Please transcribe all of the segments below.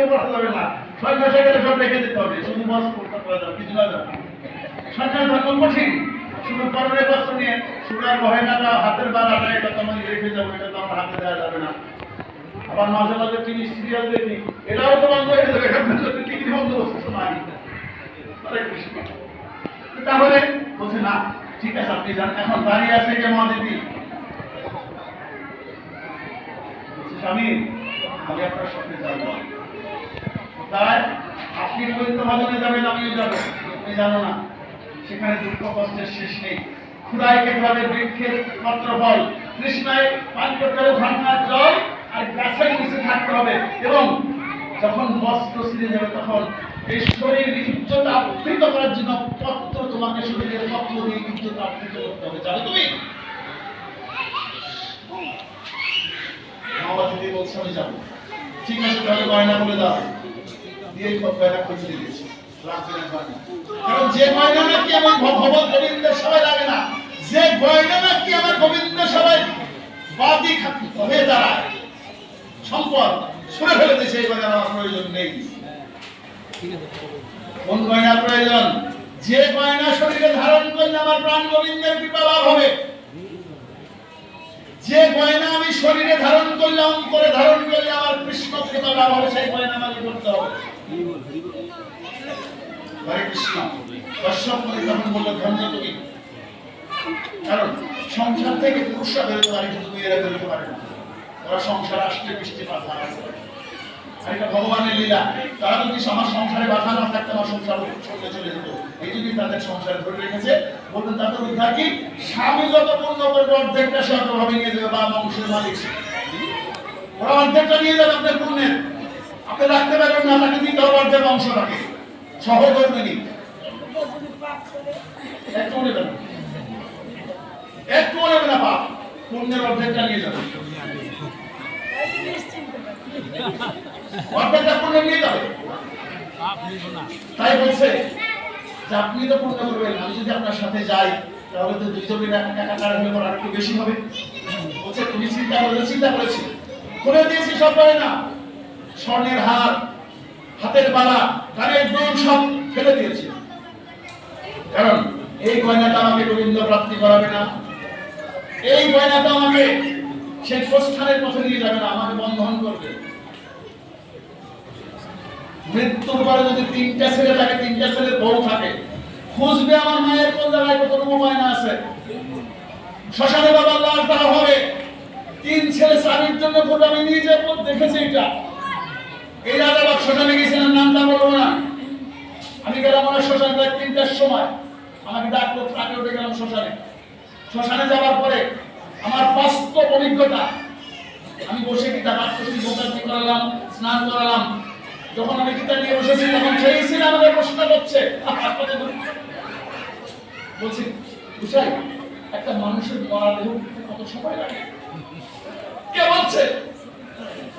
গাড়িতে পড়া যাবে না। ছয় মাসে সব রেখে দিতে হবে। শুধু বস করতে পারা যাবে কিছু না যাবে। ধর্ম কঠিন শুধু পরের বস্ত্র নিয়ে সুগার গহেনাটা হাতের বাড়াটা এটা তো আমি রেখে যাব, এটা তো আমার হাতে দেওয়া যাবে না। আবার মাঝে মাঝে টিভি সিরিয়াল দেখি এটাও তো বন্ধ হয়ে যাবে টিভি বন্ধ নাই। তাহলে বলছে, না, ঠিক আছে, আপনি যান। এখন দাঁড়িয়ে আছে কে মা দিদি বলছে, স্বামী আমি আপনার সাথে যাব তাই আপনি পবিত্র ভজনে যাবেন, আমিও যাব। তুমি জানো না, সেখানে দুঃখ কষ্টের শেষ নেই। ক্ষুদায় খেতে বৃক্ষের পত্র ফল তৃষ্ণায় পান করতে হবে ঝর্ণার জল আর গাছের নিচে থাকতে হবে। এবং যখন বস্ত্র ছিঁড়ে যাবে, তখন এই শরীর ইজ্জত আবৃত করার জন্য পত্র তোমাকে শরীরের পত্র দিয়ে ইজ্জত আবৃত করতে হবে। জানো তুমি? বাবা দিদি বলছে, আমি যাব। ঠিক আছে, তাহলে গয়না বলে দাও। দিয়ে গয়না খুঁজে দিয়েছি গয়না। যে গয়না নাকি আমার ভ- ভবন গোবিন্দের সবাই লাগে না, যে গয়না নাকি আমার গোবিন্দ সবাই বাদি হয়ে দাঁড়ায়, সম্পদ ছুঁড়ে ফেলে দিয়েছে, এই গয়নার আমার প্রয়োজন নেই। কোন গয়না প্রয়োজন? যে গয়না শরীরে ধারণ করলে আমার প্রাণ গোবিন্দের কৃপা লাভ হবে। যে গয়না আমি শরীরে ধারণ করলে, অন্তরে ধারণ করলে আমার কৃষ্ণ কৃপা লাভ হবে, সেই গয়না আমাকে করতে হবে। সংসার থেকে পুরুষরা বেরোতে পারে, কিন্তু মেয়েরা বেরোতে পারে ওরা সংসার আসতে বৃষ্টি বাধা আছে। আর এটা ভগবানের লীলা। তারা যদি আমার সংসারে বাধা না থাকতো, আমার সংসার চলে চলে যেত। এই জন্যই তাদের সংসারে ধরে রেখেছে। বলতেন তাদের উদ্ধার কি? স্বামী যত পূর্ণ করবে, অর্ধেকটা সে অতভাবে নিয়ে যাবে, বা বংশের মালিক। ওরা অর্ধেকটা নিয়ে যাবে আপনার পুণ্যের। আপনি রাখতে পারবেন না তাকে দিতে হবে অর্ধেক অংশ রাখে যাবে। তাই বলছে আপনি তো পুণ্য করবেন, আমি যদি আপনার সাথে যাই, তাহলে তো পর আর একটু বেশি হবে। বলছে, তুমি চিন্তা করেছ চিন্তা করেছি। খুলে দিয়েছি, সব পারে না। স্বর্ণের হার, হাতের বালা, কানের দুল সব ফেলে দিয়েছি। কারণ এই গয়নাটা আমাকে গোবিন্দ প্রাপ্তি করাবে না। এই গয়নাটা আমাকে সেই প্রস্থানের পথে নিয়ে যাবে না, আমাকে বন্ধন করবে। মৃত্যুর পরে যদি তিনটা ছেলে থাকে, তিনটা ছেলের বউ থাকে, খুঁজবে আমার মায়ের কোন জায়গায় কতটুকু ময়না আছে? শ্মশানে বাবার লাশ দেওয়া হবে। তিন ছেলে স্বামীর জন্য খুব আমি নিজে দেখেছি এটা। এই বাদ শ্মশানে গেছিলাম নামটা বলব না। আমি গেলাম আমার শ্মশানে তিনটার সময়। আমাকে ডাকলো ট্রাকে উঠে গেলাম শ্মশানে। শ্মশানে যাওয়ার পরে আমার বাস্তব অভিজ্ঞতা, আমি বসে গীতা পাঠ করছি করালাম, স্নান করালাম। যখন আমি গীতা নিয়ে বসেছি, তখন সেই ছিল আমাদের প্রশ্ন করছে। বলছি বুঝাই একটা মানুষের মরা দেহ কত সময় লাগে? কে বলছে?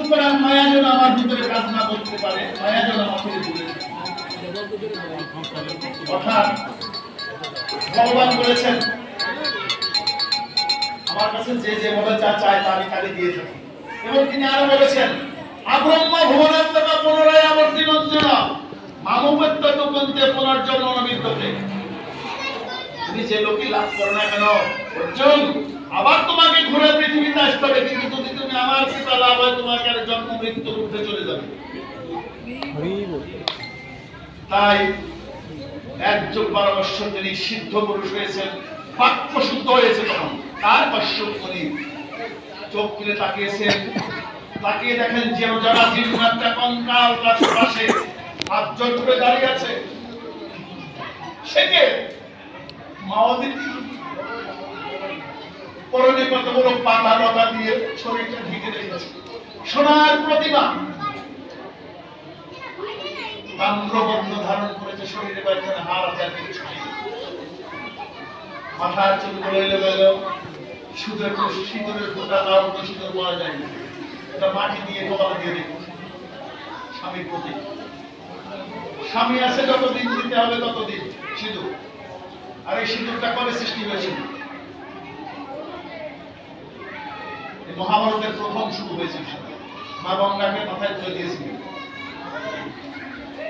সুতরাং মায়া আমার ভিতরে কাজ না করতে পারে মায়া থাকে। অর্থাৎ ভগবান বলেছেন, আমার কাছে যে যে ভাবে যা চায় তা আমি তাকে দিয়ে থাকি। এবং তিনি আরও বলেছেন, আব্রহ্ম ভুবনাত্মক পুনরায় আবর্তি নন্দন মামুপত্য কন্তে পুনর্জন্ম নবিদ্যতে তুমি যে লোকই লাভ করো না কেন, অর্জুন, আবার তোমাকে ঘুরে পৃথিবীতে আসতে হবে, কিন্তু আমার লাভ হয় তোমাকে জন্ম মৃত্যু উঠে চলে যাবে। তাই এক যুগ বারো বৎসর তিনি সিদ্ধ পুরুষ হয়েছেন, বাক্য শুদ্ধ হয়েছে তখন, তার কশ্যপ উনি চোখ তুলে তাকিয়েছেন। তাকিয়ে দেখেন যেন যারা জীবন একটা কঙ্কাল তার পাশে হাত দাঁড়িয়ে আছে। সে কে? মাওদিতি পরনে কতগুলো পাতা লতা দিয়ে শরীরটা ঢেকে রেখেছে। সোনার প্রতিমা। ধারণ করেছে শরীরে বাইরে হার আর মাথার চুলগুলো এলো গেল সুদের সিঁদুরের ফোটা সিঁদুর পাওয়া এটা মাটি দিয়ে কপালে দিয়ে স্বামীর প্রতি। স্বামী আছে যতদিন, দিতে হবে ততদিন। সিঁদুর। আর এই সিঁদুরটা কবে সৃষ্টি হয়েছিল এই মহাভারতের প্রথম শুরু হয়েছিল মা গঙ্গাকে মাথায় তুলে দিয়েছিল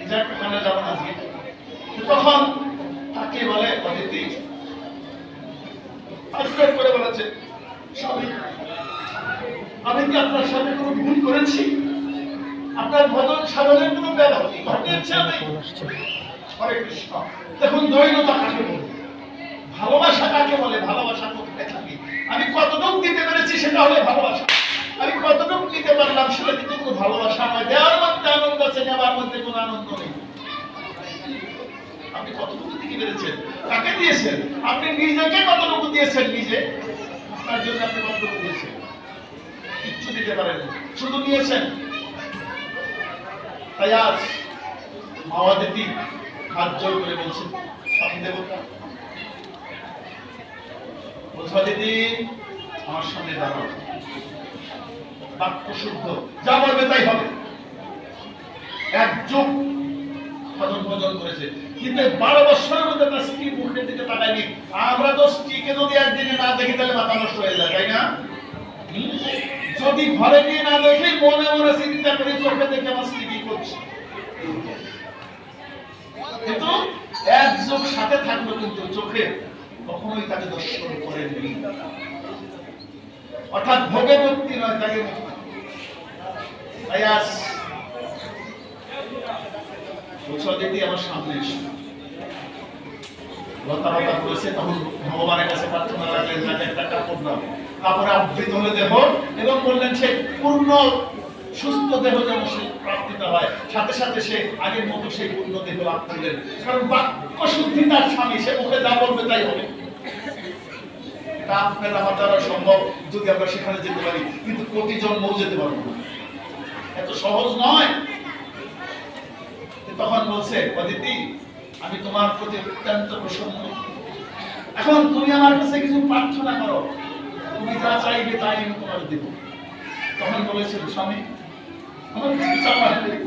যাক ওখানে যাব আজকে। তখন তাকে বলে অদিতি আশ্রয় করে বলেছে স্বামী আমি কি আপনার সাথে কোনো ভুল করেছি? আপনার ভজন সাধনের কোনো ব্যাধি ঘটিয়েছে আমি হরে কৃষ্ণ। দেখুন দৈনতা কাকে বলে? ভালোবাসা কাকে বলে? ভালোবাসা কোথায় থাকে? আমি কতটুকু দিতে পেরেছি সেটা হলে ভালোবাসা। আমি কতটুকু দিতে পারলাম সেটা কিন্তু কোনো ভালোবাসা নয়। দেওয়ার মধ্যে আনন্দ আছে, নেওয়ার মধ্যে কোনো আনন্দ নেই। আপনি কতটুকু দিতে পেরেছেন? কাকে দিয়েছেন? আপনি নিজেকে কতটুকু দিয়েছেন নিজে? আপনার জন্য আপনি কতটুকু দিয়েছেন? কিচ্ছু দিতে পারেন শুধু নিয়েছেন। তাই আজ মাওয়াদেবী হাত জোর করে বলছেন, স্বামী দেবতা আমার সামনে বাক্য শুদ্ধ। যা বলবে তাই হবে। যদি না যদি ঘরে গিয়ে না দেখি, মনে মনে চিন্তা করি, চোখে দেখে আমার স্ত্রী কি করছে? কিন্তু এক সাথে থাকল কিন্তু চোখে কখনোই তাকে দর্শন করেননি। অর্থাৎ ভোগে মুক্তি নয় তাকে আমার সামনে এসো হলে এবং বললেন, সে পূর্ণ, সুস্থ হয়। সাথে সাথে সে সেই লাভ করলেন। কারণ বাক্য শুদ্ধি তার স্বামী, সে মুখে যা বলবে তাই হবে। দ্বারা সম্ভব যদি আমরা সেখানে যেতে পারি। কিন্তু কোটি জন্মও যেতে পারব এত সহজ নয়। তখন বলছে, অদিতি, আমি তোমার প্রতি অত্যন্ত প্রসন্ন। এখন তুমি আমার কাছে কিছু প্রার্থনা করো। তুমি যা চাইবে তাই আমি তোমার দেব। তখন বলেছিল স্বামী, আমার কিছু চাওয়ার নেই।